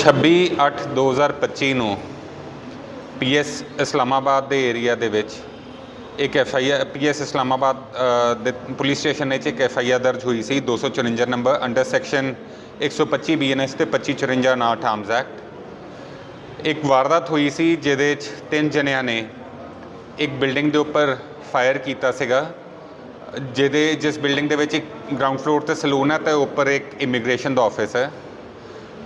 26/8/2025 ਨੂੰ ਪੀਐਸ ਇਸਲਾਮਾਬਾਦ ਦੇ ਏਰੀਆ ਦੇ ਵਿੱਚ ਇੱਕ F I R, PS Islamabad ਦੇ ਪੁਲਿਸ ਸਟੇਸ਼ਨ ਵਿੱਚ ਇੱਕ ਐਫ ਆਈ ਆਰ ਦਰਜ ਹੋਈ ਸੀ 254 ਨੰਬਰ ਅੰਡਰ ਸੈਕਸ਼ਨ 125 ਬੀਐਨਐਸ ਤੇ 2554 ਨਾਟ ਆਰਮਸ ਐਕਟ। ਇੱਕ ਵਾਰਦਾਤ ਹੋਈ ਸੀ, ਜਿਹਦੇ 'ਚ ਤਿੰਨ ਜਣਿਆਂ ਨੇ ਇੱਕ ਬਿਲਡਿੰਗ ਦੇ ਉੱਪਰ ਫਾਇਰ ਕੀਤਾ ਸੀਗਾ, ਜਿਹਦੇ, ਜਿਸ ਬਿਲਡਿੰਗ ਦੇ ਵਿੱਚ ਇੱਕ ਗਰਾਊਂਡ ਫਲੋਰ ਤੇ ਸਲੂਨ ਹੈ ਤੇ ਉੱਪਰ ਇੱਕ ਇਮੀਗ੍ਰੇਸ਼ਨ ਦਾ ਆਫਿਸ ਹੈ।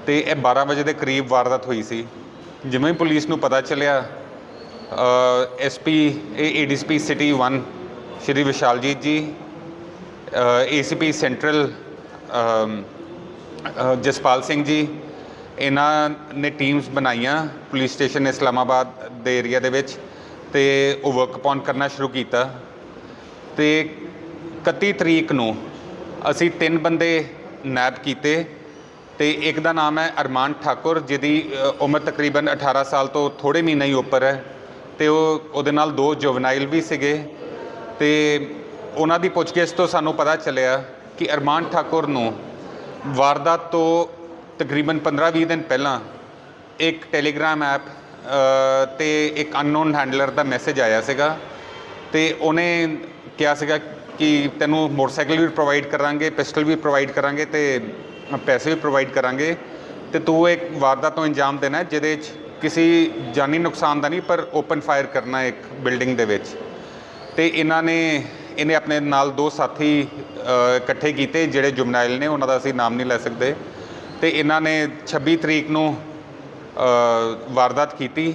ਤੇ ਇਹ 12 ਵਜੇ ਦੇ ਕਰੀਬ ਵਾਰਦਾਤ ਹੋਈ ਸੀ। ਜਿਵੇਂ ਹੀ ਪੁਲਿਸ ਨੂੰ ਪਤਾ ਚੱਲਿਆ SP ADCP city 1 Shri Vishaljit ji ACP central um, ah, Jaspal Singh ji ਇਹਨਾਂ ਨੇ ਟੀਮਸ ਬਣਾਈਆਂ ਪੁਲਿਸ ਸਟੇਸ਼ਨ ਇਸਲਾਮਾਬਾਦ ਦੇ ਏਰੀਆ ਦੇ ਵਿੱਚ ਤੇ ਉਹ ਵਰਕ ਅਪਨ ਕਰਨਾ ਸ਼ੁਰੂ ਕੀਤਾ। ਤੇ 31 ਤਰੀਕ ਨੂੰ ਅਸੀਂ ਤਿੰਨ ਬੰਦੇ ਨੈਪ ਕੀਤੇ। ਤੇ ਇੱਕ ਦਾ ਨਾਮ ਹੈ ਅਰਮਾਨ ਠਾਕੁਰ, ਜਿਹਦੀ ਉਮਰ ਤਕਰੀਬਨ 18 ਸਾਲ ਤੋਂ ਥੋੜੇ ਮਹੀਨੇ ਹੀ ਉੱਪਰ ਹੈ। ਤੇ ਉਹ, ਉਹਦੇ ਨਾਲ ਦੋ ਜੁਵਨਾਈਲ ਵੀ ਸੀਗੇ। ਤੇ ਉਹਨਾਂ ਦੀ ਪੁੱਛਗਿੱਛ ਤੋਂ ਸਾਨੂੰ ਪਤਾ ਚੱਲਿਆ ਕਿ ਅਰਮਾਨ ਠਾਕੁਰ ਨੂੰ ਵਾਰਦਾਤ ਤੋਂ ਤਕਰੀਬਨ 15-20 ਦਿਨ ਪਹਿਲਾਂ ਇੱਕ ਟੈਲੀਗ੍ਰਾਮ ਐਪ ਤੇ ਇੱਕ ਅਨਨੋਨ ਹੈਂਡਲਰ ਦਾ ਮੈਸੇਜ ਆਇਆ ਸੀਗਾ। ਤੇ ਉਹਨੇ ਕਿਹਾ ਸੀਗਾ ਕਿ ਤੈਨੂੰ ਮੋਟਰਸਾਈਕਲ ਵੀ ਪ੍ਰੋਵਾਈਡ ਕਰਾਂਗੇ, ਪਿਸਟਲ ਵੀ ਪ੍ਰੋਵਾਈਡ ਕਰਾਂਗੇ ਤੇ ਪੈਸੇ ਵੀ ਪ੍ਰੋਵਾਈਡ ਕਰਾਂਗੇ ਤੇ ਤੂੰ ਇੱਕ ਵਾਰਦਾਤ ਤੋਂ ਅੰਜਾਮ ਦੇਣਾ ਹੈ ਜਿਹਦੇ 'ਚ ਕਿਸੇ ਜਾਨੀ ਨੁਕਸਾਨ ਦਾ ਨਹੀਂ ਪਰ ਓਪਨ ਫਾਇਰ ਕਰਨਾ ਹੈ ਇੱਕ ਬਿਲਡਿੰਗ ਦੇ ਵਿੱਚ। ਤੇ ਇਹਨਾਂ ਨੇ ਇਹਨੇ ਆਪਣੇ ਨਾਲ ਦੋ ਸਾਥੀ ਅ, ਇਕੱਠੇ ਕੀਤੇ ਜਿਹੜੇ ਜੁਮਨਾਇਲ ਨੇ ਉਹਨਾਂ ਦਾ ਅਸੀਂ ਨਾਮ ਨਹੀਂ ਲੈ ਸਕਦੇ। ਤੇ ਇਹਨਾਂ ਨੇ 26 ਤਰੀਕ ਨੂੰ ਅ, ਵਾਰਦਾਤ ਕੀਤੀ।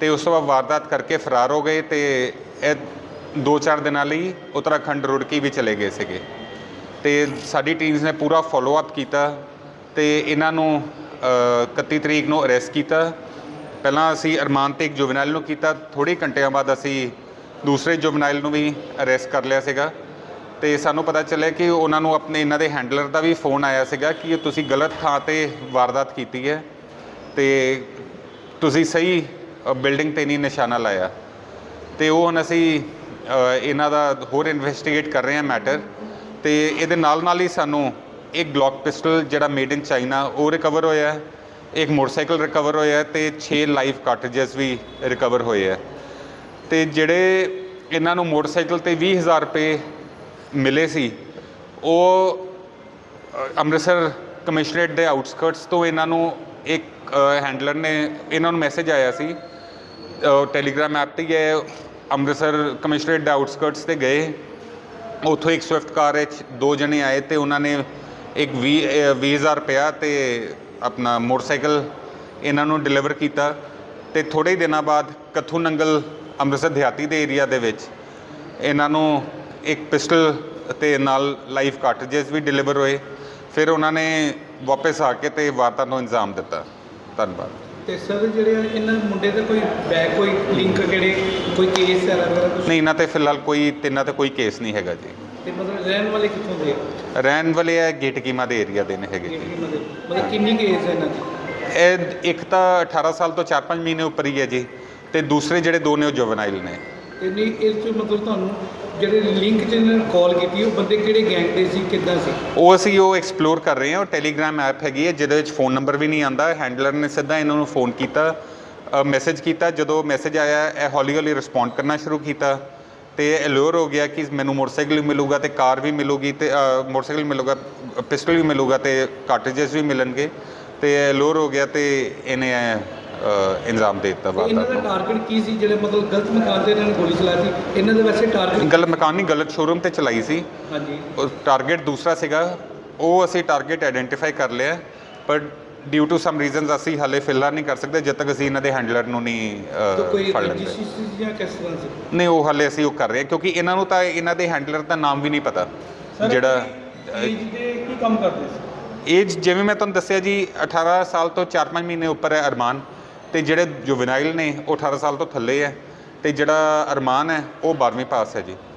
ਤੇ ਉਸ ਤੋਂ ਬਾਅਦ ਵਾਰਦਾਤ ਕਰਕੇ ਫਰਾਰ ਹੋ ਗਏ ਤੇ ਇਹ ਦੋ ਚਾਰ ਦਿਨਾਂ ਲਈ ਉੱਤਰਾਖੰਡ ਰੁੜਕੀ ਵੀ ਚਲੇ ਗਏ ਸੀਗੇ। ਤੇ ਸਾਡੀ ਟੀਮਸ ਨੇ ਪੂਰਾ ਫੋਲੋ ਅਪ ਕੀਤਾ ਤੇ ਇਹਨਾਂ ਨੂੰ ਅ, 31 ਤਰੀਕ ਨੂੰ ਅਰੈਸਟ ਕੀਤਾ। ਪਹਿਲਾਂ ਅਸੀਂ ਅਰਮਾਨ ਤੇ ਇੱਕ ਜੁਵਨਾਈਲ ਨੂੰ ਕੀਤਾ ਥੋੜ੍ਹੇ ਘੰਟਿਆਂ ਬਾਅਦ ਅਸੀਂ ਦੂਸਰੇ ਜੁਵਨਾਈਲ ਨੂੰ ਵੀ ਅਰੈਸਟ ਕਰ ਲਿਆ ਸੀਗਾ। ਤੇ ਸਾਨੂੰ ਪਤਾ ਚੱਲਿਆ ਕਿ ਉਹਨਾਂ ਨੂੰ ਆਪਣੇ ਇਹਨਾਂ ਦੇ ਹੈਂਡਲਰ ਦਾ ਵੀ ਫੋਨ ਆਇਆ ਸੀਗਾ ਕਿ ਤੁਸੀਂ ਗਲਤ ਥਾਂ ਤੇ ਵਾਰਦਾਤ ਕੀਤੀ ਹੈ ਤੇ ਤੁਸੀਂ ਸਹੀ ਬਿਲਡਿੰਗ ਤੇ ਨਹੀਂ ਨਿਸ਼ਾਨਾ ਲਾਇਆ। ਤੇ ਉਹ ਹੁਣ ਅਸੀਂ ਇਹਨਾਂ ਦਾ ਹੋਰ ਇਨਵੈਸਟੀਗੇਟ ਕਰ ਰਹੇ ਹਾਂ ਮੈਟਰ ਤੇ ਇਹਦੇ ਨਾਲ ਨਾਲ ਹੀ ਸਾਨੂੰ ਇੱਕ ਗਲੌਕ ਪਿਸਟਲ ਜਿਹੜਾ ਮੇਡ ਇਨ ਚਾਈਨਾ ਉਹ ਰਿਕਵਰ ਹੋਇਆ ਹੈ। ਇੱਕ ਮੋਟਰਸਾਈਕਲ ਰਿਕਵਰ ਹੋਇਆ ਹੈ ਤੇ 6 ਲਾਈਵ ਕਾਰਟ੍ਰਿਜਸ ਵੀ ਰਿਕਵਰ ਹੋਏ ਹੈ। ਤੇ ਜਿਹੜੇ ਇਹਨਾਂ ਨੂੰ ਮੋਟਰਸਾਈਕਲ ਤੇ 20000 ਰੁਪਏ ਮਿਲੇ ਸੀ, ਉਹ ਅੰਮ੍ਰਿਤਸਰ ਕਮਿਸ਼ਨਰੇਟ ਦੇ ਆਊਟਸਕਰਟਸ ਤੋਂ ਇਹਨਾਂ ਨੂੰ ਇੱਕ ਹੈਂਡਲਰ ਨੇ ਇਹਨਾਂ ਨੂੰ ਮੈਸੇਜ ਆਇਆ ਸੀ। ਟੈਲੀਗ੍ਰਾਮ ਐਪ ਤੇ ਗਏ, ਅੰਮ੍ਰਿਤਸਰ ਕਮਿਸ਼ਨਰੇਟ ਦੇ ਆਊਟਸਕਰਟਸ ਤੇ ਗਏ। ਉੱਥੋਂ ਇੱਕ ਸਵਿਫਟ ਕਾਰ ਵਿੱਚ ਦੋ ਜਣੇ ਆਏ ਅਤੇ ਉਹਨਾਂ ਨੇ ਇੱਕ ਵੀਹ ਵੀਹ ਹਜ਼ਾਰ ਰੁਪਇਆ ਅਤੇ ਆਪਣਾ ਮੋਟਰਸਾਈਕਲ ਇਹਨਾਂ ਨੂੰ ਡਿਲੀਵਰ ਕੀਤਾ ਅਤੇ ਥੋੜ੍ਹੇ ਹੀ ਦਿਨਾਂ ਬਾਅਦ ਕੱਥੂ ਨੰਗਲ ਅੰਮ੍ਰਿਤਸਰ ਦਿਹਾਤੀ ਦੇ ਏਰੀਆ ਦੇ ਵਿੱਚ ਇਹਨਾਂ ਨੂੰ ਇੱਕ ਪਿਸਟਲ ਅਤੇ ਨਾਲ ਲਾਈਫ ਕਾਰਟ੍ਰਿਜਸ ਵੀ ਡਿਲੀਵਰ ਹੋਏ। ਫਿਰ ਉਹਨਾਂ ਨੇ ਵਾਪਸ ਆ ਕੇ ਤੇ ਵਾਰਤਾ ਨੂੰ ਇੰਜ਼ਾਮ ਦਿੱਤਾ। ਧੰਨਵਾਦ। ਤੇ ਸਰ ਜਿਹੜੇ ਆ, ਇਹਨਾਂ ਮੁੰਡੇ ਦੇ ਕੋਈ ਬੈਕ ਕੋਈ ਲਿੰਕ ਕਿਹੜੇ ਕੋਈ ਕੇਸ ਹੈ ਵਗੈਰਾ ਕੁਛ? ਨਹੀਂ ਇਹਨਾਂ ਤੇ ਫਿਲਹਾਲ ਕੋਈ ਤਿੰਨਾਂ ਤੇ ਕੋਈ ਕੇਸ ਨਹੀਂ ਹੈਗਾ ਜੀ। ਤੇ ਮਤਲਬ ਰਹਿਣ ਵਾਲੇ ਕਿੱਥੋਂ ਦੇ? ਆ? ਰਹਿਣ ਵਾਲੇ ਹੈ ਗੇਟ ਕੀਮਾ ਦੇ ਏਰੀਆ ਦੇ ਨੇ ਹੈਗੇ ਜੀ। ਮਤਲਬ ਕਿੰਨੀ ਕੇਸ ਹੈ ਇਹਨਾਂ ਦੀ? ਇਹ ਇੱਕ ਤਾਂ 18 ਸਾਲ ਤੋਂ 4-5 ਮਹੀਨੇ ਉੱਪਰ ਹੀ ਹੈ ਜੀ। ਤੇ ਦੂਸਰੇ ਜਿਹੜੇ ਦੋ ਨੇ ਉਹ ਜੁਵਨਾਈਲ ਨੇ। ਤੇ ਨਹੀਂ, ਇਸ ਚ ਮਤਲਬ ਤੁਹਾਨੂੰ ਜਿਹੜੇ ਲਿੰਕ ਚ ਨੇ ਕਾਲ ਕੀਤੀ, ਉਹ ਬੰਦੇ ਕਿਹੜੇ ਗੈਂਗ ਦੇ ਸੀ, ਕਿੱਦਾਂ ਸੀ? ਉਹ ਅਸੀਂ ਉਹ ਐਕਸਪਲੋਰ ਕਰ ਰਹੇ ਹਾਂ, ਉਹ ਟੈਲੀਗ੍ਰਾਮ ਐਪ ਹੈਗੀ ਹੈ, ਜਿਹਦੇ ਵਿੱਚ ਫੋਨ ਨੰਬਰ ਵੀ ਨਹੀਂ ਆਂਦਾ ਹੈਂਡਲਰ ਨੇ ਸਿੱਧਾ ਇਹਨਾਂ ਨੂੰ ਫੋਨ ਕੀਤਾ ਮੈਸੇਜ ਕੀਤਾ, ਜਦੋਂ ਮੈਸੇਜ ਆਇਆ, ਇਹ ਹੌਲੀ ਹੌਲੀ ਰਿਸਪੌਂਡ ਕਰਨਾ ਸ਼ੁਰੂ ਕੀਤਾ, ਤੇ ਅਲੋਰ ਹੋ ਗਿਆ ਕਿ ਮੈਨੂੰ ਮੋਟਰਸਾਈਕਲ ਵੀ ਮਿਲੂਗਾ ਤੇ ਕਾਰ ਵੀ ਮਿਲੂਗੀ ਤੇ ਮੋਟਰਸਾਈਕਲ ਮਿਲੂਗਾ ਪਿਸਟਲ ਵੀ ਮਿਲੂਗਾ ਤੇ ਕਾਰਟ੍ਰਿਜਸ ਵੀ ਮਿਲਣਗੇ, ਤੇ ਅਲੋਰ ਹੋ ਗਿਆ ਤੇ ਇਹਨੇ ਅ, ਇੰਜ਼ਾਮ ਦੇ ਦਿੱਤਾ ਤੇ ਇਹਨਾਂ ਦਾ ਟਾਰਗੇਟ ਕੀ ਸੀ? ਜਿਹੜੇ ਮਤਲਬ ਗਲਤ ਮਕਾਨ ਤੇ ਇਹਨਾਂ ਨੇ ਗੋਲੀ ਚਲਾਈ ਸੀ ਇਹਨਾਂ ਦਾ ਵੈਸੇ ਟਾਰਗੇਟ ਗਲਤ ਮਕਾਨ ਨਹੀਂ ਗਲਤ ਸ਼ੋਰੂਮ ਤੇ ਚਲਾਈ ਸੀ। ਹਾਂਜੀ। ਉਹ ਟਾਰਗੇਟ ਦੂਸਰਾ ਸੀਗਾ ਉਹ ਅਸੀਂ ਟਾਰਗੇਟ ਆਇਡੈਂਟੀਫਾਈ ਕਰ ਲਿਆ ਪਰ ਡਿਊ ਟੂ ਸਮ ਰੀਜ਼ਨਸ ਅਸੀਂ ਹਾਲੇ ਫਿਲਹਾਲ ਨਹੀਂ ਕਰ ਸਕਦੇ ਜਦ ਤੱਕ ਅਸੀਂ ਇਹਨਾਂ ਦੇ ਹੈਂਡਲਰ ਨੂੰ ਨਹੀਂ ਤਾਂ ਅ, ਕੋਈ ਫੜ ਲੈਂਦੇ। ਰਜਿਸਟ੍ਰੇਸ਼ਨ ਜਾਂ ਕਿਸ ਤਰ੍ਹਾਂ ਸੀ? ਨਹੀਂ ਉਹ ਹਾਲੇ ਅਸੀਂ ਉਹ ਕਰ ਰਹੇ ਹਾਂ ਕਿਉਂਕਿ ਇਹਨਾਂ ਨੂੰ ਤਾਂ ਇਹਨਾਂ ਦੇ ਹੈਂਡਲਰ ਦਾ ਨਾਮ ਵੀ ਨਹੀਂ ਪਤਾ। ਜਿਹੜਾ ਏਜ ਦੇ ਕੀ ਕੰਮ ਕਰਦੇ ਸੀ? ਏਜ ਜਿਵੇਂ ਮੈਂ ਤੁਹਾਨੂੰ ਦੱਸਿਆ ਜੀ 18 ਸਾਲ ਤੋਂ 4-5 ਮਹੀਨੇ ਉੱਪਰ ਹੈ ਅਰਮਾਨ। ਤੇ ਜਿਹੜੇ ਜੁਵਨਾਈਲ ਨੇ, ਉਹ 18 ਸਾਲ ਤੋਂ ਥੱਲੇ ਹੈ ਤੇ ਜਿਹੜਾ ਅਰਮਾਨ ਹੈ, ਉਹ 12ਵੀਂ ਪਾਸ ਹੈ ਜੀ।